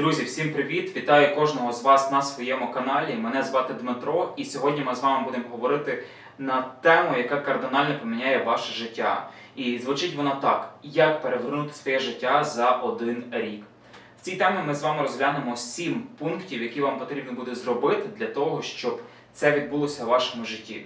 Друзі, всім привіт! Вітаю кожного з вас на своєму каналі. Мене звати Дмитро, і сьогодні ми з вами будемо говорити на тему, яка кардинально поміняє ваше життя. І звучить вона так: як перевернути своє життя за один рік. В цій темі ми з вами розглянемо сім пунктів, які вам потрібно буде зробити для того, щоб це відбулося в вашому житті.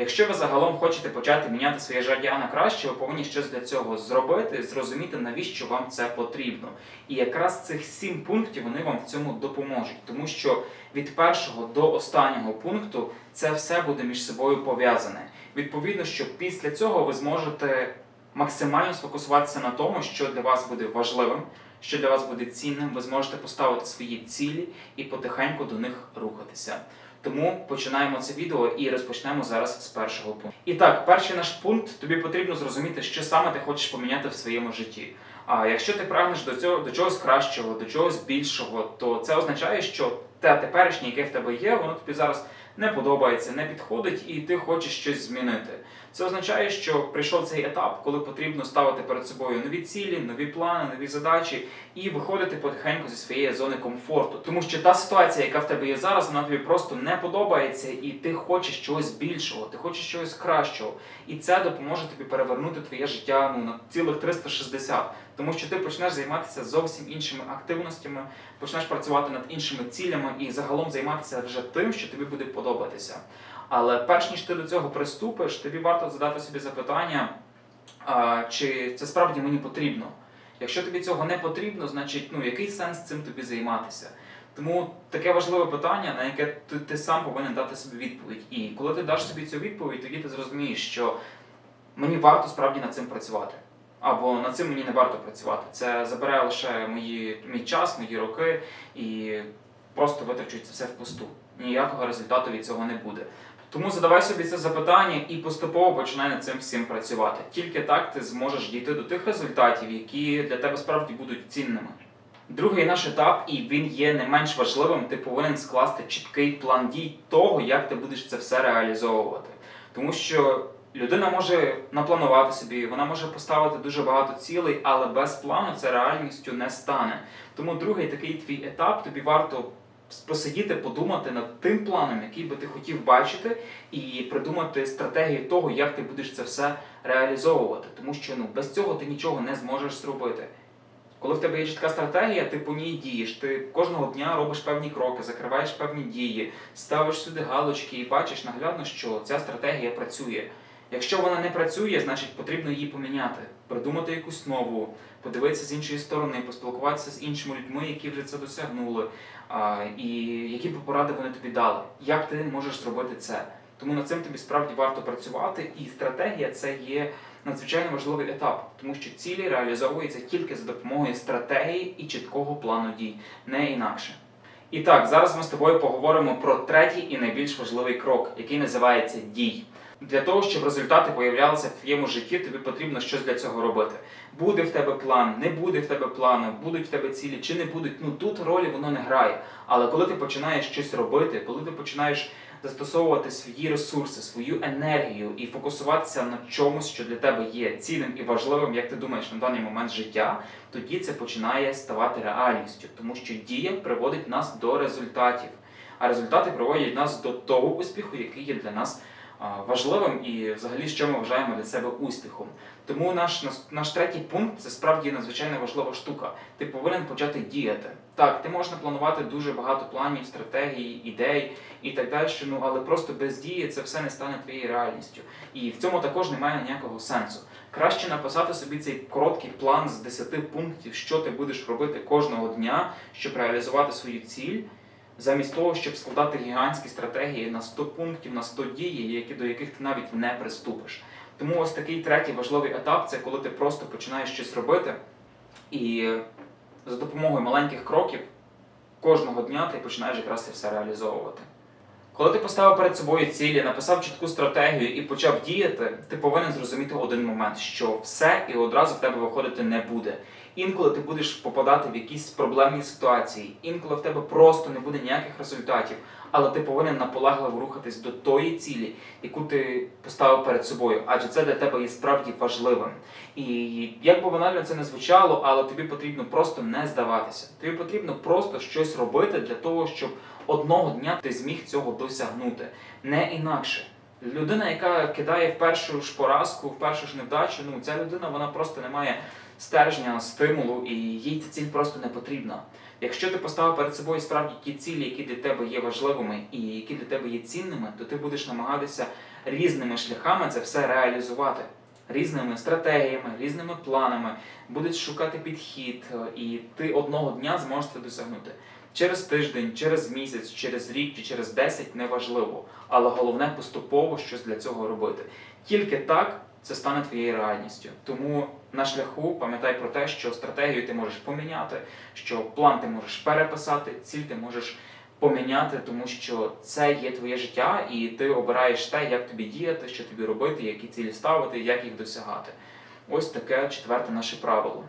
Якщо ви загалом хочете почати міняти своє життя на краще, ви повинні щось для цього зробити, зрозуміти, навіщо вам це потрібно. І якраз цих сім пунктів вони вам в цьому допоможуть, тому що від першого до останнього пункту це все буде між собою пов'язане. Відповідно, що після цього ви зможете максимально сфокусуватися на тому, що для вас буде важливим, що для вас буде цінним. Ви зможете поставити свої цілі і потихеньку до них рухатися. Тому починаємо це відео і розпочнемо зараз з першого пункту. І так, перший наш пункт тобі потрібно зрозуміти, що саме ти хочеш поміняти в своєму житті. А якщо ти прагнеш до цього до чогось кращого, до чогось більшого, то це означає, що те теперішнє, яке в тебе є, воно тобі зараз не подобається, не підходить, і ти хочеш щось змінити. Це означає, що прийшов цей етап, коли потрібно ставити перед собою нові цілі, нові плани, нові задачі і виходити потихеньку зі своєї зони комфорту. Тому що та ситуація, яка в тебе є зараз, вона тобі просто не подобається, і ти хочеш чогось більшого, ти хочеш чогось кращого. І це допоможе тобі перевернути твоє життя ну, на цілих 360. Тому що ти почнеш займатися зовсім іншими активностями, почнеш працювати над іншими цілями і загалом займатися вже тим, що тобі буде подобатися. Але перш ніж ти до цього приступиш, тобі варто задати собі запитання, чи це справді мені потрібно. Якщо тобі цього не потрібно, значить ну який сенс цим тобі займатися? Тому таке важливе питання, на яке ти, ти сам повинен дати собі відповідь. І коли ти даш собі цю відповідь, тоді ти зрозумієш, що мені варто справді над цим працювати. Або над цим мені не варто працювати. Це забере лише мої, мій час, мої роки і просто витрачу це все впусту. Ніякого результату від цього не буде. Тому задавай собі це запитання і поступово починай над цим всім працювати. Тільки так ти зможеш дійти до тих результатів, які для тебе справді будуть цінними. Другий наш етап, і він є не менш важливим, ти повинен скласти чіткий план дій того, як ти будеш це все реалізовувати. Тому що людина може напланувати собі, вона може поставити дуже багато цілей, але без плану це реальністю не стане. Тому другий такий твій етап тобі варто посидіти, подумати над тим планом, який би ти хотів бачити, і придумати стратегію того, як ти будеш це все реалізовувати. Тому що ну, без цього ти нічого не зможеш зробити. Коли в тебе є чітка стратегія, ти по ній дієш. Ти кожного дня робиш певні кроки, закриваєш певні дії, ставиш сюди галочки і бачиш наглядно, що ця стратегія працює. Якщо вона не працює, значить потрібно її поміняти, придумати якусь нову, подивитися з іншої сторони, поспілкуватися з іншими людьми, які вже це досягнули, і які б поради вони тобі дали. Як ти можеш зробити це? Тому над цим тобі справді варто працювати, і стратегія це є надзвичайно важливий етап, тому що цілі реалізовуються тільки за допомогою стратегії і чіткого плану дій, не інакше. І так, зараз ми з тобою поговоримо про третій і найбільш важливий крок, який називається дій. Для того, щоб результати появлялися в твоєму житті, тобі потрібно щось для цього робити. Буде в тебе план, не буде в тебе плану, будуть в тебе цілі чи не будуть. Ну тут ролі воно не грає. Але коли ти починаєш щось робити, коли ти починаєш застосовувати свої ресурси, свою енергію і фокусуватися на чомусь, що для тебе є цінним і важливим, як ти думаєш на даний момент життя, тоді це починає ставати реальністю, тому що дія приводить нас до результатів. А результати приводять нас до того успіху, який є для нас важливим і взагалі що ми вважаємо для себе успіхом. Тому наш, наш, третій пункт це справді надзвичайно важлива штука. Ти повинен почати діяти. Так, ти можеш напланувати дуже багато планів, стратегій, ідей і так далі, ну але просто без дії це все не стане твоєю реальністю. І в цьому також немає ніякого сенсу. Краще написати собі цей короткий план з 10 пунктів, що ти будеш робити кожного дня, щоб реалізувати свою ціль замість того, щоб складати гігантські стратегії на 100 пунктів, на 100 дій, які, до яких ти навіть не приступиш. Тому ось такий третій важливий етап це коли ти просто починаєш щось робити, і за допомогою маленьких кроків кожного дня ти починаєш якраз це все реалізовувати. Коли ти поставив перед собою цілі, написав чітку стратегію і почав діяти, ти повинен зрозуміти один момент, що все і одразу в тебе виходити не буде. Інколи ти будеш попадати в якісь проблемні ситуації, інколи в тебе просто не буде ніяких результатів, але ти повинен наполегливо рухатись до тої цілі, яку ти поставив перед собою, адже це для тебе є справді важливим. І як би банально це не звучало, але тобі потрібно просто не здаватися. Тобі потрібно просто щось робити для того, щоб одного дня ти зміг цього досягнути, не інакше. Людина, яка кидає в першу ж поразку, в першу ж невдачу, ну ця людина вона просто не має стержня, стимулу, і їй ця ціль просто не потрібна. Якщо ти поставив перед собою справді ті цілі, які для тебе є важливими і які для тебе є цінними, то ти будеш намагатися різними шляхами це все реалізувати. Різними стратегіями, різними планами, будеш шукати підхід, е, і ти одного дня зможеш це досягнути. Через тиждень, через місяць, через рік чи через 10 неважливо. Але головне поступово щось для цього робити. Тільки так це стане твоєю реальністю. Тому на шляху пам'ятай про те, що стратегію ти можеш поміняти, що план ти можеш переписати, ціль ти можеш поміняти, тому що це є твоє життя, і ти обираєш те, як тобі діяти, що тобі робити, які цілі ставити, як їх досягати. Ось таке четверте наше правило.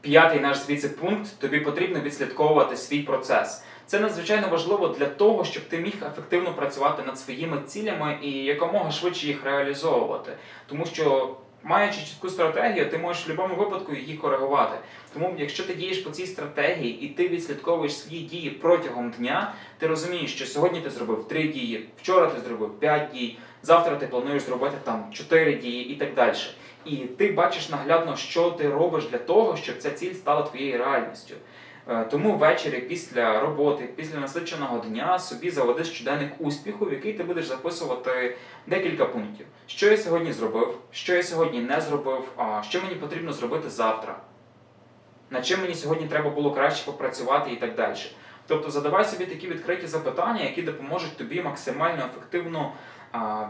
П'ятий наш звідси пункт тобі потрібно відслідковувати свій процес. Це надзвичайно важливо для того, щоб ти міг ефективно працювати над своїми цілями і якомога швидше їх реалізовувати. Тому що, маючи чітку стратегію, ти можеш в будь-якому випадку її коригувати. Тому, якщо ти дієш по цій стратегії і ти відслідковуєш свої дії протягом дня, ти розумієш, що сьогодні ти зробив три дії, вчора ти зробив п'ять дій, завтра ти плануєш зробити там чотири дії і так далі. І ти бачиш наглядно, що ти робиш для того, щоб ця ціль стала твоєю реальністю. Е, Тому ввечері після роботи, після насиченого дня собі заведи щоденник успіху, в який ти будеш записувати декілька пунктів. Що я сьогодні зробив, що я сьогодні не зробив, а що мені потрібно зробити завтра, над чим мені сьогодні треба було краще попрацювати і так далі. Тобто задавай собі такі відкриті запитання, які допоможуть тобі максимально ефективно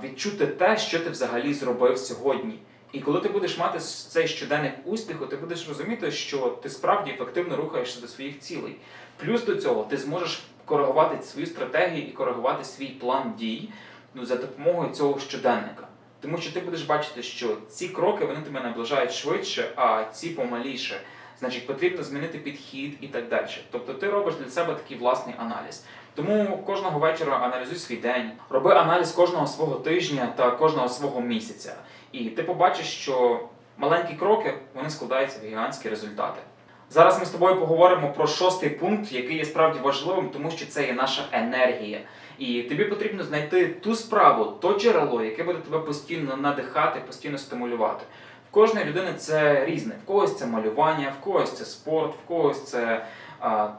відчути те, що ти взагалі зробив сьогодні. І коли ти будеш мати цей щоденник успіху, ти будеш розуміти, що ти справді ефективно рухаєшся до своїх цілей. Плюс до цього ти зможеш коригувати свою стратегію і коригувати свій план дій ну, за допомогою цього щоденника. Тому що ти будеш бачити, що ці кроки вони тебе наближають швидше, а ці помаліше. Значить, потрібно змінити підхід і так далі. Тобто ти робиш для себе такий власний аналіз. Тому кожного вечора аналізуй свій день, роби аналіз кожного свого тижня та кожного свого місяця. І ти побачиш, що маленькі кроки вони складаються в гігантські результати. Зараз ми з тобою поговоримо про шостий пункт, який є справді важливим, тому що це є наша енергія. І тобі потрібно знайти ту справу, то джерело, яке буде тебе постійно надихати, постійно стимулювати. В кожної людини це різне. В когось це малювання, в когось це спорт, в когось це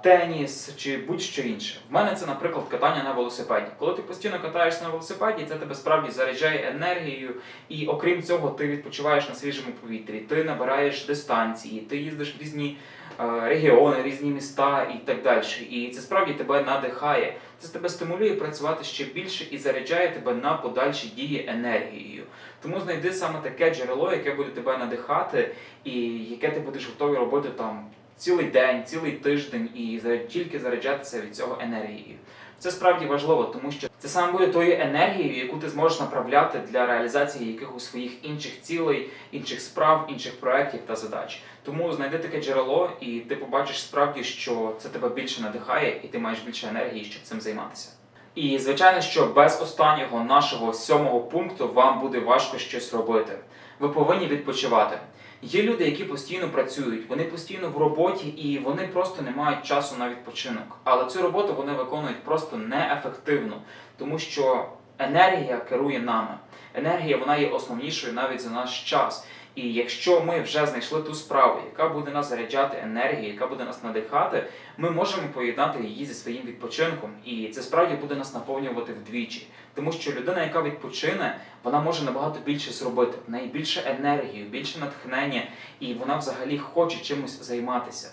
теніс чи будь-що інше. В мене це, наприклад, катання на велосипеді. Коли ти постійно катаєшся на велосипеді, це тебе справді заряджає енергією, і окрім цього, ти відпочиваєш на свіжому повітрі, ти набираєш дистанції, ти їздиш в різні е, регіони, різні міста і так далі. І це справді тебе надихає. Це тебе стимулює працювати ще більше і заряджає тебе на подальші дії енергією. Тому знайди саме таке джерело, яке буде тебе надихати, і яке ти будеш готовий робити там цілий день, цілий тиждень, і тільки заряджатися від цього енергією. Це справді важливо, тому що це саме буде тою енергією, яку ти зможеш направляти для реалізації якихось своїх інших цілей, інших справ, інших проєктів та задач. Тому знайди таке джерело, і ти побачиш справді, що це тебе більше надихає, і ти маєш більше енергії, щоб цим займатися. І звичайно, що без останнього нашого сьомого пункту вам буде важко щось робити. Ви повинні відпочивати. Є люди, які постійно працюють, вони постійно в роботі і вони просто не мають часу на відпочинок. Але цю роботу вони виконують просто неефективно, тому що енергія керує нами. Енергія вона є основнішою навіть за наш час. І якщо ми вже знайшли ту справу, яка буде нас заряджати енергією, яка буде нас надихати, ми можемо поєднати її зі своїм відпочинком, і це справді буде нас наповнювати вдвічі. Тому що людина, яка відпочине, вона може набагато більше зробити. В неї більше енергії, більше натхнення, і вона взагалі хоче чимось займатися.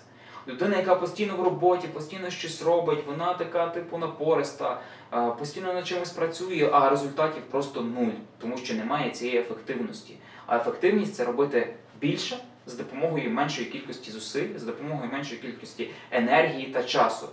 Людина, яка постійно в роботі, постійно щось робить, вона така типу напориста, постійно над чимось працює, а результатів просто нуль, тому що немає цієї ефективності. А ефективність це робити більше з допомогою меншої кількості зусиль, з допомогою меншої кількості енергії та часу.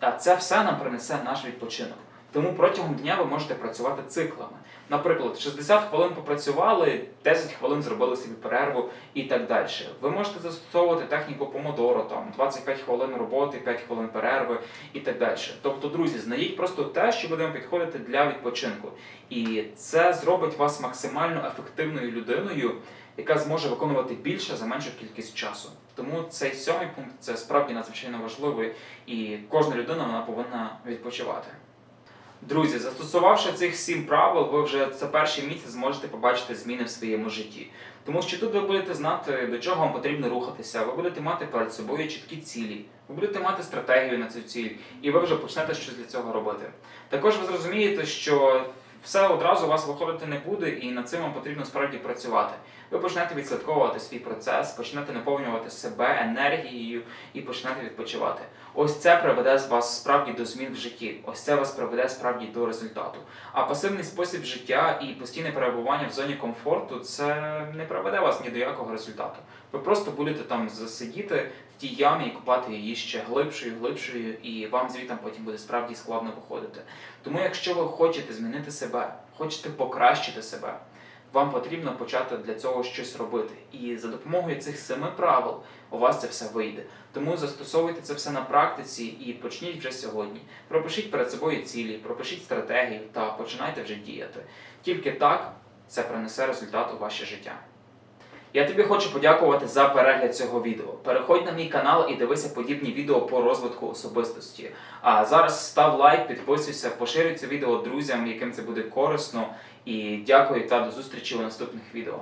А це все нам принесе наш відпочинок. Тому протягом дня ви можете працювати циклами. Наприклад, 60 хвилин попрацювали, 10 хвилин зробили собі перерву і так далі. Ви можете застосовувати техніку помодоро, там 25 хвилин роботи, 5 хвилин перерви і так далі. Тобто, друзі, знайдіть просто те, що буде вам підходити для відпочинку. І це зробить вас максимально ефективною людиною, яка зможе виконувати більше за меншу кількість часу. Тому цей сьомий пункт це справді надзвичайно важливий, і кожна людина вона повинна відпочивати. Друзі, застосувавши цих сім правил, ви вже за перший місяць зможете побачити зміни в своєму житті. Тому що тут ви будете знати, до чого вам потрібно рухатися, ви будете мати перед собою чіткі цілі, ви будете мати стратегію на цю ціль, і ви вже почнете щось для цього робити. Також ви зрозумієте, що все одразу у вас виходити не буде, і над цим вам потрібно справді працювати. Ви почнете відслідковувати свій процес, почнете наповнювати себе енергією і почнете відпочивати. Ось це приведе вас справді до змін в житті. Ось це вас приведе справді до результату. А пасивний спосіб життя і постійне перебування в зоні комфорту це не приведе вас ні до якого результату. Ви просто будете там засидіти в тій ямі і купати її ще глибшою, глибшою, і вам звітом потім буде справді складно виходити. Тому, якщо ви хочете змінити себе, хочете покращити себе, вам потрібно почати для цього щось робити. І за допомогою цих семи правил у вас це все вийде. Тому застосовуйте це все на практиці і почніть вже сьогодні. Пропишіть перед собою цілі, пропишіть стратегію та починайте вже діяти. Тільки так це принесе результат у ваше життя. Я тобі хочу подякувати за перегляд цього відео. Переходь на мій канал і дивися подібні відео по розвитку особистості. А зараз став лайк, підписуйся, поширюй це відео друзям, яким це буде корисно. І дякую та до зустрічі у наступних відео.